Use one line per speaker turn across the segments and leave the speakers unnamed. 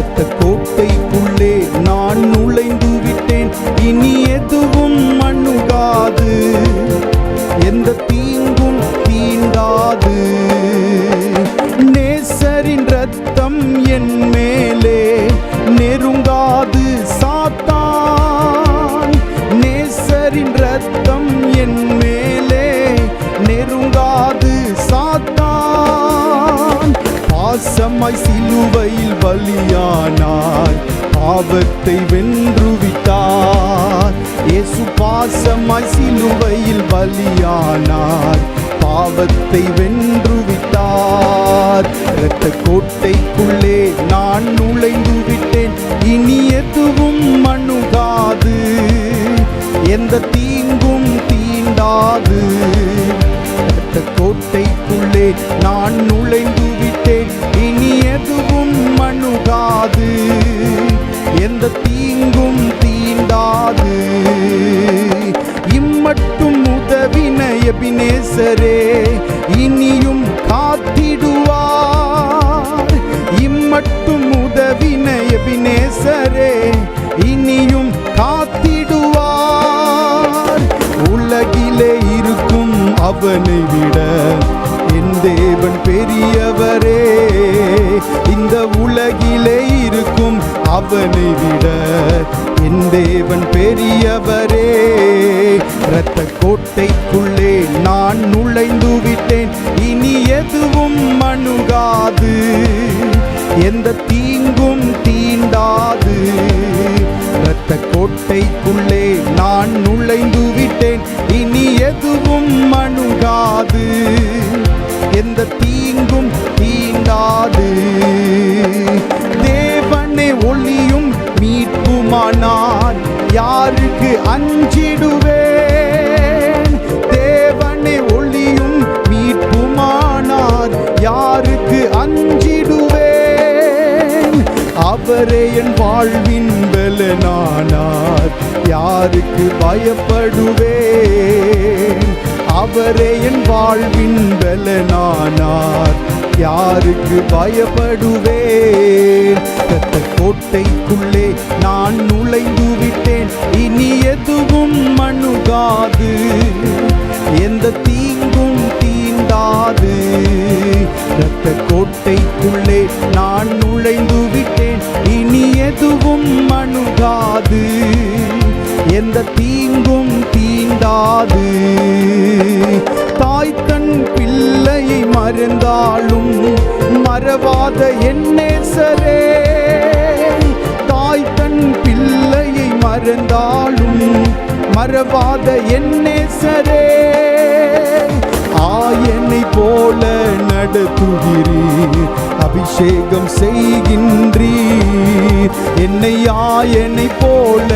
இரத்த கோட்டைக்குள்ளே நான் நுழைந்து விட்டேன் இனி எதுவும் பாவத்தை வென்றுவிட்டார். இயேசு பாசமாய் சிலுவையில் பலியானார். பாவத்தை வென்றுவிட்டார். இரத்த கோட்டைக்குள்ளே நான் நுழைந்து விட்டேன் இனி எதுவும் மணுகாது எந்த தீங்கும் தீண்டாது. இரத்த கோட்டைக்குள்ளே நான் நுழைந்து விட்டேன் இனி எதுவும் மணுகாது எந்த தீங்கும் தீண்டாது. இம்மட்டும் உதவின எபினேசரே இனியும் காத்திடுவார். இம்மட்டும் உதவின எபினேசரே இனியும் காத்திடுவார். உலகிலே இருக்கும் அவனை விட என் தேவன் பெரியவரே இந்த உலகிலே அவனை விட என் தேவன் பெரியவரே இரத்த கோட்டைக்குள்ளே நான் நுழைந்து விட்டேன். இனி எதுவும் மனுகாது எந்த தீங்கும் தீண்டாது. இரத்த கோட்டைக்குள்ளே நான் நுழைந்து விட்டேன். இனி எதுவும் மனுகாது எந்த தீங்கும் தீண்டாது. மீட்புமானார் யாருக்கு அஞ்சிடுவேன்? தேவனை ஒளியும் மீட்புமானார் யாருக்கு அஞ்சிடுவேன்? அவரே என் வாழ்வின் பலனானார் யாருக்கு பயப்படுவேன்? அவரே என் வாழ்வின் பலனானார் யாருக்கு பயப்படுவேன்? கோட்டைக்குள்ளே நான் நுழைந்து விட்டேன் இனி எதுவும் மணுகாது எந்த தீங்கும் தீண்டாது. இரத்த கோட்டைக்குள்ளே நான் நுழைந்து விட்டேன் இனி எதுவும் மணுகாது எந்த தீங்கும் தீண்டாது. தாய் தன் பிள்ளையை மறந்தாலும் மறவாத என் நேசரே. இருந்தாலும் மறந்தாலும் மறவாத என்னேசரே ஆயனை போல நடத்துகிறீர் அபிஷேகம் செய்கின்றீர். என்னை ஆயனை போல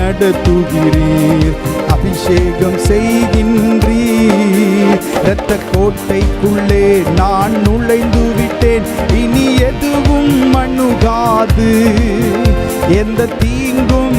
நடத்துகிறீர் அபிஷேகம் செய்கின்றீர். இரத்த கோட்டைக்குள்ளே நான் நுழைந்து விட்டேன் இனி எதுவும் மண்ணுகாது எந்த தீங்கும்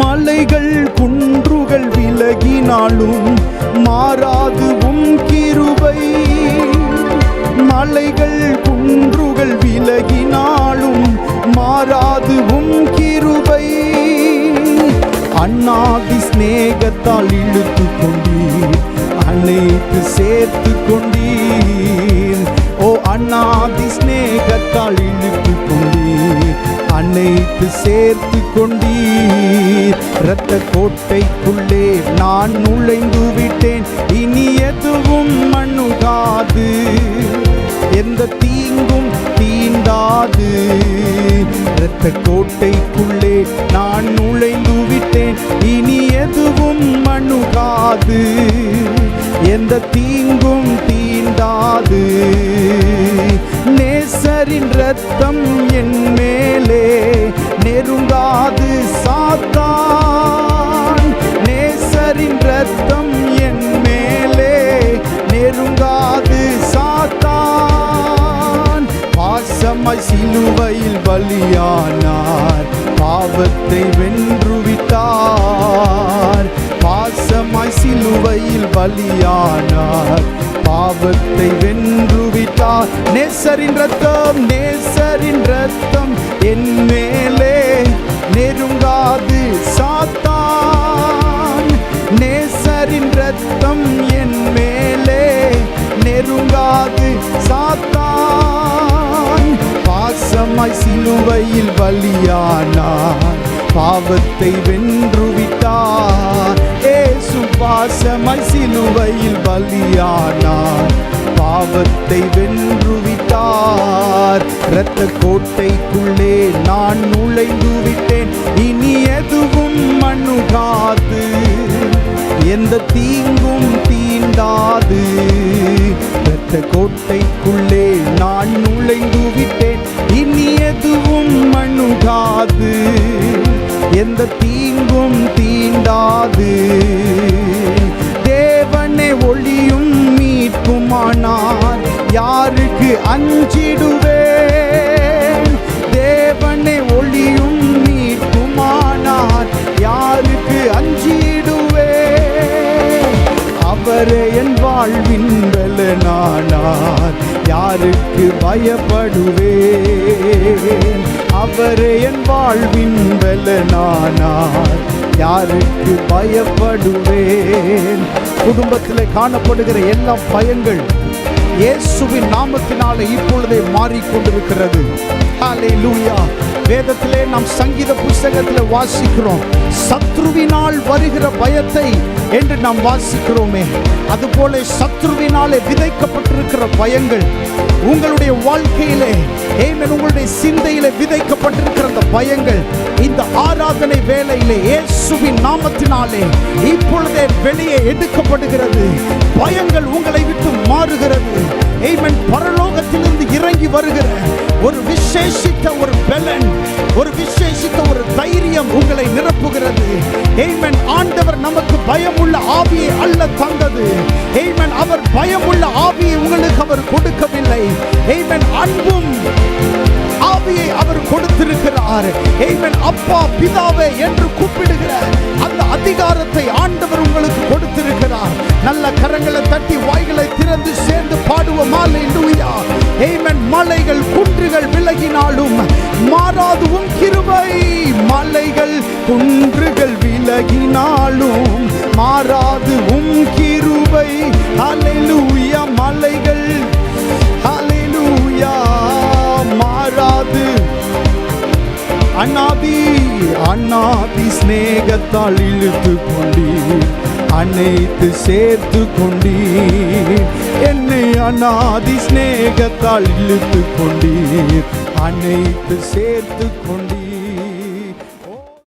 மலைகள் குன்றுகள் விலகினாலும் மாறாது உம் கிருபை. மலைகள் குன்றுகள் விலகினாலும் மாறாது உம் கிருபை. அண்ணாதி ஸ்நேகத்தால் இழுத்து கொண்டீர் அனைத்து சேர்த்து கொண்டீர். ஓ அண்ணாதி ஸ்நேகத்தால் இழுத்து கொண்டீர். அனைத்து சேர்த்து கொண்டீர். இரத்த கோட்டைக்குள்ளே நான் நுழைந்து விட்டேன். இனி எதுவும் மண்ணுகாது எந்த தீங்கும் தீண்டாது. இரத்த கோட்டைக்குள்ளே நான் நுழைந்து விட்டேன். இனி எதுவும் மண்ணுகாது எந்த தீங்கும் தீண்டாது. நேசரின் ரத்தம் என் மேலே நெருங்காது சாத்தான். நேசரின் ரத்தம் என் மேலே நெருங்காது சாத்தான். பாசமாய் சிலுவையில் பலியானார் பாவத்தை வென்றுவிட்டார். பாசமாய் சிலுவையில் பலியானார். பாவத்தை வென்று விட்டார். நேசரின் ரத்தம் நேசரின் ரத்தம் என் மேலே நெருங்காது சாத்தான். நேசரின் ரத்தம் என் மேலே நெருங்காது சாத்தான். பாசமாய் சிலுவையில் பலியானார். பாவத்தை வென்று விட்டார். பாசமாய் சிலுவையில் பலியானார். பாவத்தை வென்று விட்டார் இரத்த கோட்டைக்குள்ளே நான் நுழைந்து விட்டேன். இனி எதுவும் மண்ணுகாது எந்த தீங்கும் தீண்டாது. இரத்த கோட்டைக்குள்ளே நான் நுழைந்து விட்டேன். இனி எதுவும் மண்ணுகாது எந்த தீங்கும் தீண்டாது. மீட்குமானார் யாருக்கு அஞ்சிடுவேன்? தேவனை ஒளியும் மீட்குமானார் யாருக்கு அஞ்சிடுவேன்? அவரே என் வாழ்வின் பலனானார் யாருக்கு பயப்படுவேன்? அவரே என் வாழ்வின் பலனானார் யாருக்கு பயப்படுவேன்? குடும்பத்தில் காணப்படுகிற எல்லா பயங்கள் இயேசுவின் நாமத்தினால இப்பொழுதே மாறிக்கொண்டிருக்கிறது. ஹalleluya. வேதத்திலே நாம் சங்கீத புஸ்தகத்தில் வாசிக்கிறோம். சத்ருவினால் வருகிற பயத்தை என்று நாம் வாசிக்கிறோமே. அதுபோல சத்ருவினாலே விதைக்கப்பட்டிருக்கிற பயங்கள் உங்களுடைய வாழ்க்கையிலே ஏமேன் உங்களுடைய சிந்தையிலே விதைக்கப்பட்டிருக்கிற அந்த பயங்கள் இந்த ஆராதனை வேலையிலே இயேசுவின் நாமத்தினாலே இப்பொழுதே வெளியே எடுக்கப்படுகிறது. பயங்கள் உங்களை விட்டு மாறுகிறது. ஏமன் பரலோகத்திலிருந்து இறங்கி வருகிற ஒரு விசேஷித்த ஒரு பலன் ஒரு விசேஷித்த ஒரு தைரியம் உங்களை நிரப்புகிறது. ஏமன் ஆண்டவர் நமக்கு பயமுள்ள ஆவியை அல்ல தந்தது. ஏமன் அவர் பயமுள்ள ஆவியை உங்களுக்கு அவர் கொடுக்கவில்லை. ஏமன் அன்பும் ஆவியை அவர் கொடுத்திருக்கிறார். ஏமன் அப்பா பிதாவே என்று கூப்பிடுகிற அந்த அதிகாரத்தை ஆண்டவர் உங்களுக்கு கொடுத்திருக்கிறார். நல்ல கரங்களை தட்டி வாய்களை திறந்து சேர்ந்து பாடுவோம். ஏமன் மலைகள் குன்றுகள் விலகினாலும் மாறாது உன் கிருபை. மலைகள் குன்றுகள் விலகினாலும் மாறாது உன் கிருபை. ஹalleluya மலைகள் ஹalleluya மாறாது. அண்ணாதி அண்ணாதி ஸ்நேகத்தால் இழுத்து கொண்டீர். அனைத்து சேர்த்து கொண்டீர். என்னை அண்ணாதி சிநேகத்தால் இழுத்து கொண்டீர். அனைத்து சேர்த்து கொண்டீர்.